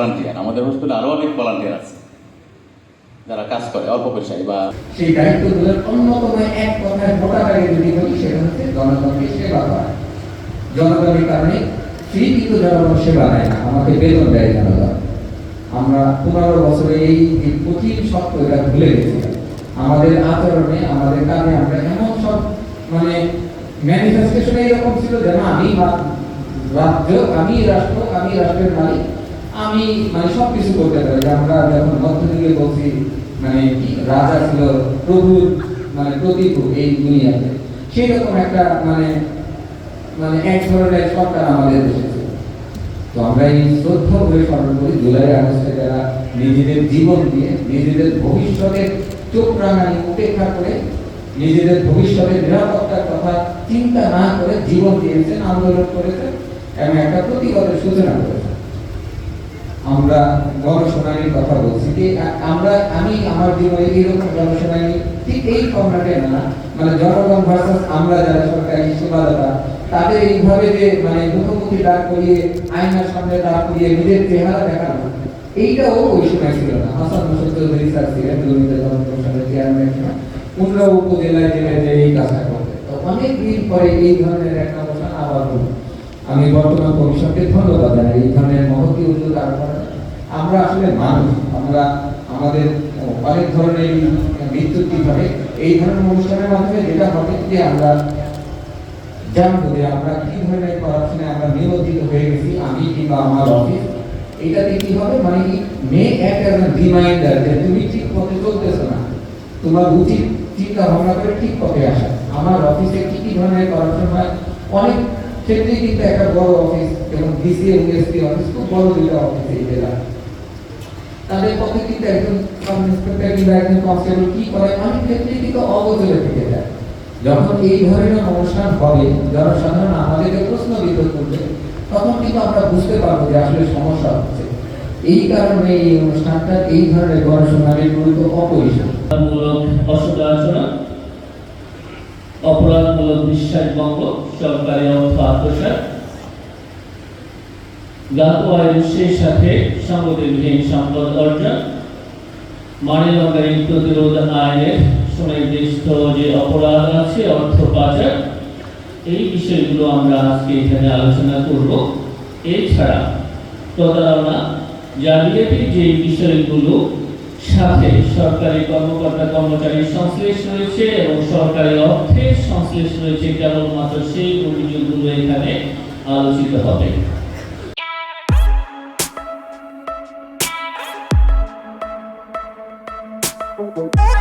Volunteer আমাদের হসপিটালে আরও অনেক ভলান্টিয়ার আছে। যারা কাজ করে, অল্প পয়সায় বা সেই দায়িত্বগুলোর অন্যতম এক কথায় মোটা দাগে যদি বলি, সেটা হচ্ছে জনগণকে সেবা করা। জনগণের কারণে ফ্রি কিন্তু জনগণ সেবা দেয় না, আমাকে বেতন দেয় জনগণ। আমরা পনেরো বছরে এই যে কঠিন সত্য এটা ভুলে গেছি আমাদের আচরণে, আমাদের কাজে আমরা এমন সব মানে ম্যানিফেস্টেশন এরকম ছিল যেন আমি বা- রাজ্য, আমি রাষ্ট্র, আমি রাষ্ট্রের মালিক। আমি মানে সব কিছু করতে পারি আমরা যখন মধ্যযুগে বলছি মানে রাজা ছিল প্রভুর মানে প্রতিভু এই দুনিয়াতে। সেই রকম একটা মানে মানে এক ধরনের সরকার আমাদের দেশে তো আমরা এই শ্রদ্ধা করে স্মরণ করি, জুলাই আগস্টে যারা নিজেদের জীবন দিয়ে, নিজেদের ভবিষ্যতের চোখ রাঙানি উপেক্ষা করে, নিজেদের ভবিষ্যতের নিরাপত্তার কথা চিন্তা না করে জীবন দিয়েছেন, আন্দোলন করেছেন এবং একটা প্রতিবাদের সূচনা করেছেন। আমরা গণশুনানির কথা বলছি। যে আমরা, আমি আমার জীবনে এইরকম গণশুনানি ঠিক এই ফর্মেটে না মানে জনগণ ভার্সাস আমরা যারা সরকারি সেবাদাতা, তাদের এইভাবে যে মানে মুখোমুখি দাঁড় করিয়ে, আয়নার সামনে দাঁড় করিয়ে নিজের চেহারা দেখানো, এইটাও ওই সময় ছিল না। হাসান হোসেন চৌধুরী স্যার ছিলেন, দুর্নীতি দমন কমিশনের চেয়ারম্যান ছিলেন উনরা উপজেলায় জেলে যে এই কাজটা করতে তো অনেক দিন পরে এই ধরনের একটা অবস্থান আবার হলো আমি বর্তমান কমিশনকে ধন্যবাদ জানাই এই ধরনের মহতি উদ্যোগ আরও। আমরা আসলে মানুষ, আমরা আমাদের অনেক ধরনের বিদ্যুৎ হবে এই ধরনের অনুষ্ঠানের মাধ্যমে যেটা হবে যে আমরা জানব যে আমরা কি ধরনের করাপশনে আমরা নিয়োজিত হয়ে গেছি, আমি কিংবা আমার অফিস। এটাতে কি হবে? মানে মে অ্যাজ রিমাইন্ডার যে তুমি ঠিক পথে চলতেছো না। তোমার উচিত চিন্তা ভাবনা করে ঠিক পথে আসা। আমার অফিসে কি কি ধরনের করাপশন হয়? অনেক ক্ষেত্রে কিন্তু একটা বড় অফিস যেমন ডিসি এবং এসপি অফিস খুব বড় দুটো অফিস এই জেলা তাদের পক্ষে কিন্তু একজন ইন্সপেক্টর কিংবা একজন কনস্টেবল কি করে, অনেক ক্ষেত্রে কিন্তু অবচলে থেকে যায়। যখন এই ধরনের অনুষ্ঠান হবে জনসাধারণ আমাদেরকে প্রশ্নবিদ্ধ করবে, তখন কিন্তু আমরা বুঝতে পারব যে আসলে সমস্যা হচ্ছে। এই কারণে এই অনুষ্ঠানটা, এই ধরনের গণশুনানির গুরুত্ব অপরিসীম। মূলক অসৎ আচরণ অপরাধমূলক বিশ্বাসভঙ্গ অর্থ আত্মসাৎ জ্ঞাত আয়ের সেই সাথে সংগঠনহীন সম্পদ অর্জন মানি লন্ডারিং প্রতিরোধ আইনের সুনির্দিষ্ট যে অপরাধ আছে, অর্থ পাচার, এই বিষয়গুলো আমরা আজকে এখানে আলোচনা করব। এছাড়া প্রতারণা জালিয়াতির যে বিষয়গুলো সাথে সরকারি কর্মকর্তা কর্মচারীর সংশ্লেষ রয়েছে এবং সরকারি অর্থের সংশ্লেষ রয়েছে কেবলমাত্র সেই অভিযোগগুলো এখানে আলোচিত হবে you.